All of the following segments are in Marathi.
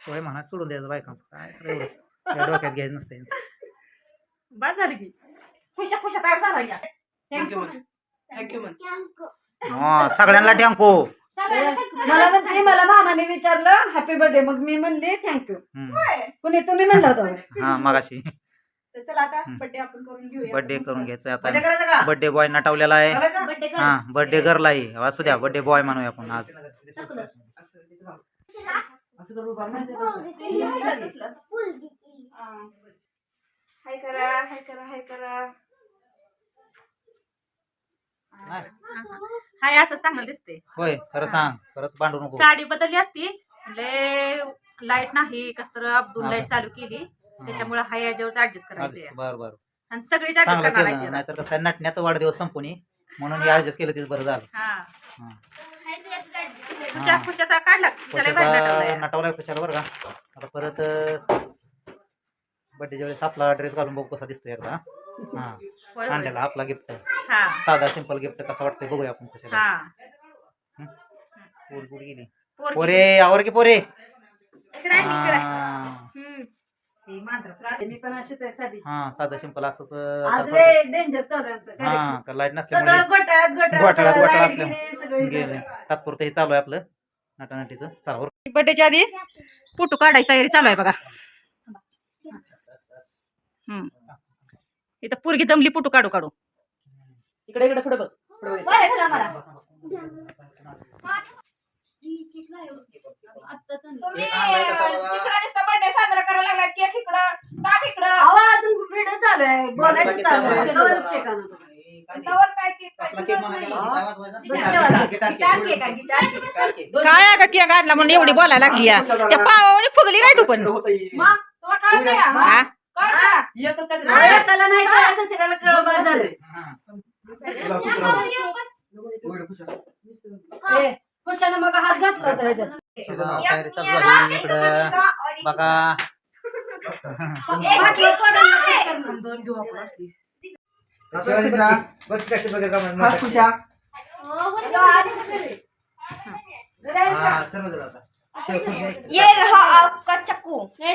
होय म्हणा सोडून द्यायचं बायकांचं. काय डोक्यात घ्यायचं नसतं झाली की. खुशा खुशा तयार झाला या. थँक्यू थँक्यू हा सगळ्यांना टँको मला म्हणते मला मामाने विचारलं हॅपी बर्थडे मग मी म्हणले थँक्यू कुणी तुम्ही म्हणलं होतं हा मगाशी. चला आता बर्थडे आपण करून घेऊया. बर्थडे करून घ्यायचं बर्थडे आता. करायचं का? बर्थडे बॉय नटवलेला आहे. करायचं? बर्थडे हा बर्थडे गर्ल आहे असू द्या बर्थडे बॉय म्हणूया आपण आज. असं करू हो? हाय करा हाय करा. हाय करा हाय असं चांगलं दिसते. होय खरं सांग. परत भांडू नको. साडी बदलली असती. म्हणजे लाइट नाही कस तर अब्दुल. लाइट चालू केली. त्याच्यामुळे हाय याच्यावर ऍडजस्ट करायचे बर बर. आणि सगळीच ऍडजस्ट चांगलं करणार केलं. आहे नाहीतर कसं आहे, नटण्यात वाढदिवस संपून म्हणून हे ऍडजस्ट केलं तेच बरं झालं. हा. हा. खुशा खुशाचा काढला खुशाला बाहेर खुशाचा नटवलाय. नटवलाय खुशाला बरं का. आता परत बड्डेच्या वेळेस आपला ड्रेस घालून बघू कसा दिसतोय एकदा हा. होय, होय. आणलेला आपला गिफ्ट हा. साधा सिंपल गिफ्ट कसा वाटतंय बघूया आपण खुशाला. हा. पोर कुठे गेली? पोरगी. पोरे आवर की पोरे. इकडे आहे, इकडे आहे. हा. ही. मी पण अशीच आहे साधी. हा, साधं सिंपल असंच आज अं, लय डेंजर चालू आहे आमचं हा कार्यक्रम. का लाइट सगळं घोटाळ्यात घोटाळा सगळं असल्यामुळे लाइट गेली, सगळं गेले तात्पुरतं हे चालू आहे आपलं नटानटीचं चालू बर्थडेच्या आधी फोटो काढायची तयारी चालू आहे बघा. हम्म. इथं पोरगी दमली फोटो काढू काढू. इकडे इकडे पुढे बघ. पुढे बघ. तुम्ही तिकडं नुसतं birthday साजरा करायला लागलात, cake इकडं, ताट इकडं. अहो, अजून व्हिडिओ चालू आहे. बोलायचं चालू आहे. बाकी- दोनच ठिकाणं. त्यावर काय cake काय कसला तुझंच केक काय. काय अगं केक आणला म्हणून एवढी बोलायला लागली या. त्या पावाने फुगली काय तू पण. मग तुला कळत नाही का? हा? हा. एकच काय नाही, त्याला नाही कळत, दुसऱ्याला कळलं बाद झालं. हा. ए, कुशानं मग हात घातला होता ह्याच्यात. सगळं तयारी चालू झाली इकडं बघा? दोन घेऊ आपण असली बघ कसे बघा का म्हणून. हा खुशा हा, सर्व जण आता. खुशी. ये रहा आपका चक्कू. काय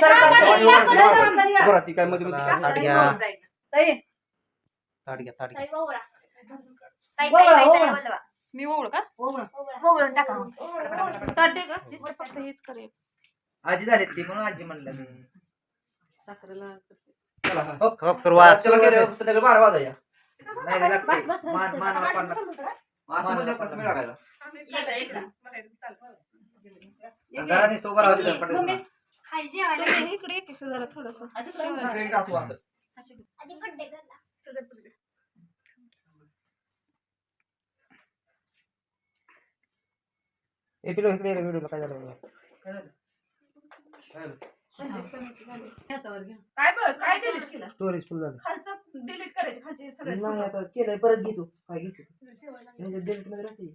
मध्ये? ताट घ्या. ताई, ताट घ्या ताट घ्या. ओवळा, ओवळा. मी ओळख का ओवळा. ओवळून टाका ताट फक्त हेच करेल आजी झाली ती म्हणून आजी म्हणलं मी. साखरेला चला, हो. हो, सुरुवात गेले, संध्याकाळी बारा. नाही, नाही, लागते. मान- मानाला. असं. घराने सोबत हाय जेवायला ये. इकडे एक जरा थोडस इकडे एक असू असं. ए, पिलो, इकडे व्हिडिओला काय झालं. काय घ्या. काय डिलीट केलं? स्टोरेज फुल झालं. खालचं डिलीट करायचं खालचे सगळे नाही आता केलंय परत घेतो. काय घेतो? ह्याच्यात delete मध्ये राहते.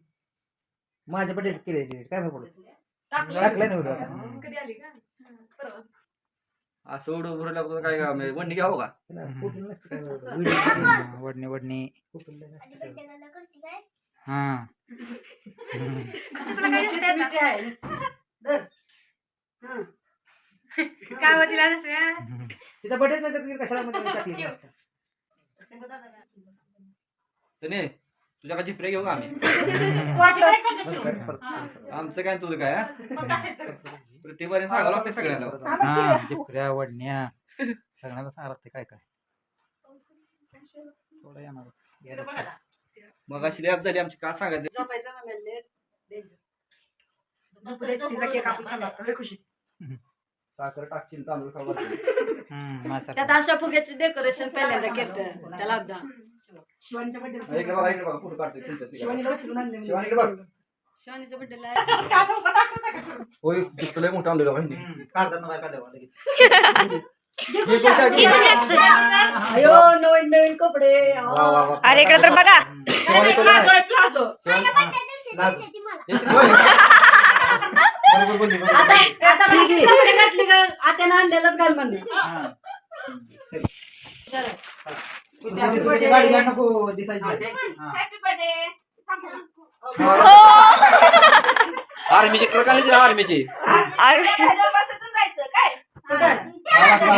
माझ्या बड्डे केलंय delete. काय माहिती पडत? टाकलंय. ना व्हिडिओ कधी आली का? परवा. असं एवढं भरू लागतो काय का म्हणजे वंडी घ्यावं का? वडणी वडणी. हा तुला काय दिसतंय आता? हा. दुसऱ्या? बड्डे नाही तर ती कशाला मध्ये टाकली त्याने तुझ्या का जिपरे घेऊ का आम्ही. आमचं काय आणि तुझं काय हा? सांगावं लागतं सगळ्यांना हा जिपऱ्या वडण्या सगळ्यांना सांगा लागते काय काय थोडं येणारच यायलाच पाहिजे. मग अशी लॅब झाली आमची काय सांगायचं झोपायचं म्हणाले, डेंजर. झोपू द्यायची तिचा केक आपण खाल्ला असता. लय खुशी साखर टाकशील तांदूळ खावा हम्म, माझ्यासारखं. त्यात अशा फुग्याचे डेकोरेशन पहिल्यांदा केलं त्याला शिवानीच्या बड्डे इकडे बघा इकडे बघा फोटो काढतोय तुमच्या तिकडे. शिवानीला उचलून आणले मी. शिवानी इकडे बघ शिवानीच्या बड्डेला असं उभं दाखवता का? होय मोठं आणलेलं हम्म, बाहेर लगेच. हे. अयो नवीन नवीन कपडे. वा वा वा अरे इकडे तर बघा. शिवानी तुला प्लाझो आहे, प्लाझो. शिवानी हा. नाच. होय. बरोबर बोलली, बरोबर आता बोलली. आता माझी कपडे घातली का? आत्यानं आणलेलंच घाल म्हणले. हा. तुझी- तुझी गाडी घ्या नको दिसायची. हा. हॅपी बर्थडे आर्मीची ट्रक आली आर्मीची. जायचं काय?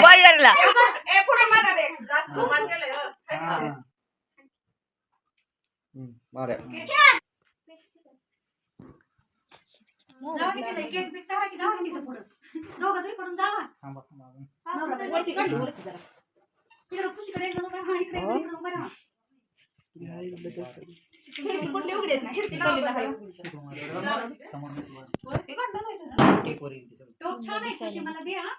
बॉर्डरला ए पुढे मारा रे जास्त मान केलंय, हं. हा. माऱ्या जावा की तिला केक बिक चारा की जावा की तिथं पुढं? दोघं तुम्ही पडून जावा. वरती वरती जरा. तिकडं उभा राहा, इकडे उभा राहा. खिडकी कुठली उघडी ना? खिडकी. वरती ना. टोप छान आहे खुशी मला दे हा.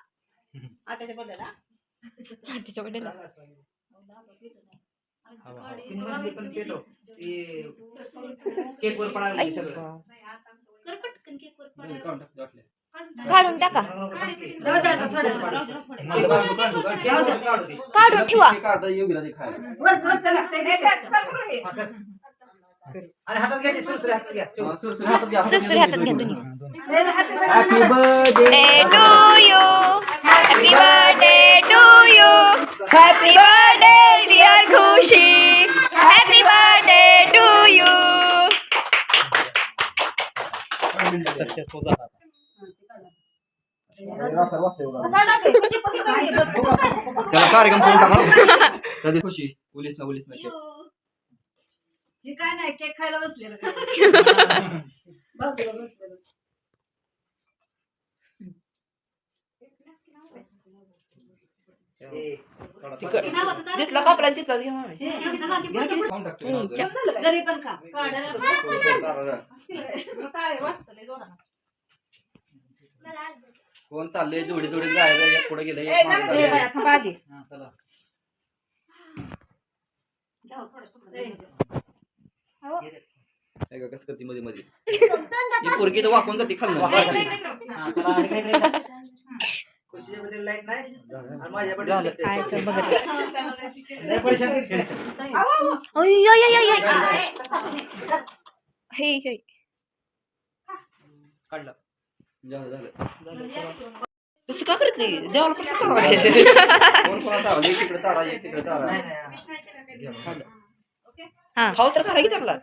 सगळं. काढून टाका. काढून ठेवा. हातात घ्या सुरसुरी हातात तुम्ही happy. Birthday to you happy birthday to you happy त्याला कार्यक्रम करून टाका कधी खुशी. पोलीस ना पोलीस ना हे काय नाही केक खायला बसलेलं. चालेल. जिथला कापला तिथलाच घ्या घरी पण खा. कोण चाललंय? जोडी जोडी एक पुढे गेलं कसं करते मध्ये मध्ये पोरगी तर वाकून जाते खाल्लं हा, चला. खुशीच्या लाइट नाही. आणि माझ्या आहे. हे हे काढलं. तसं का करत नाही? देवाला प्रसाद चढवायचा. कोण खाऊ तर खरा की त्यांना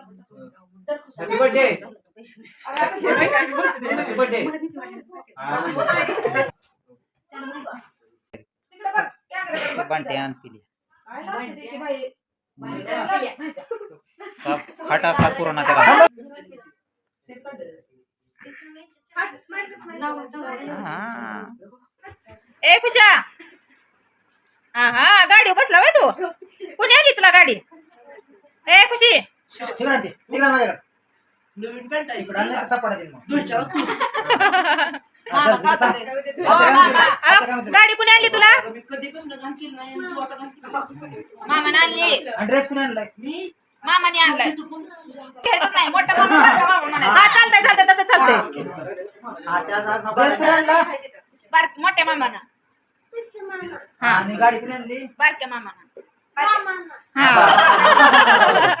हॅपी बर्थडे हॅपी बर्थडे तिकडे बघ, कॅमेराकडे बघ. बांटे आण पिली? फाटा पुराणा त्याला हा. ए खुशा. हा हा गाडी बसला बाय तू? कोणी आली तुला गाडी? ए खुशी. नवीन पॅन्ट आहे इकडे. सापडा हा? गाडी कोणी आणली तुला. मामाने आणली. ड्रेस कोणी आणलाय? मामाने आणलाय. घ्यायचं नाही, मोठा. हा चालतंय चालतंय तसं चालतंय. ड्रेस कोणी आणला? बार मोठ्या मामानं. आणि गाडी कोणी आणली? बारक्या मामानं. हा.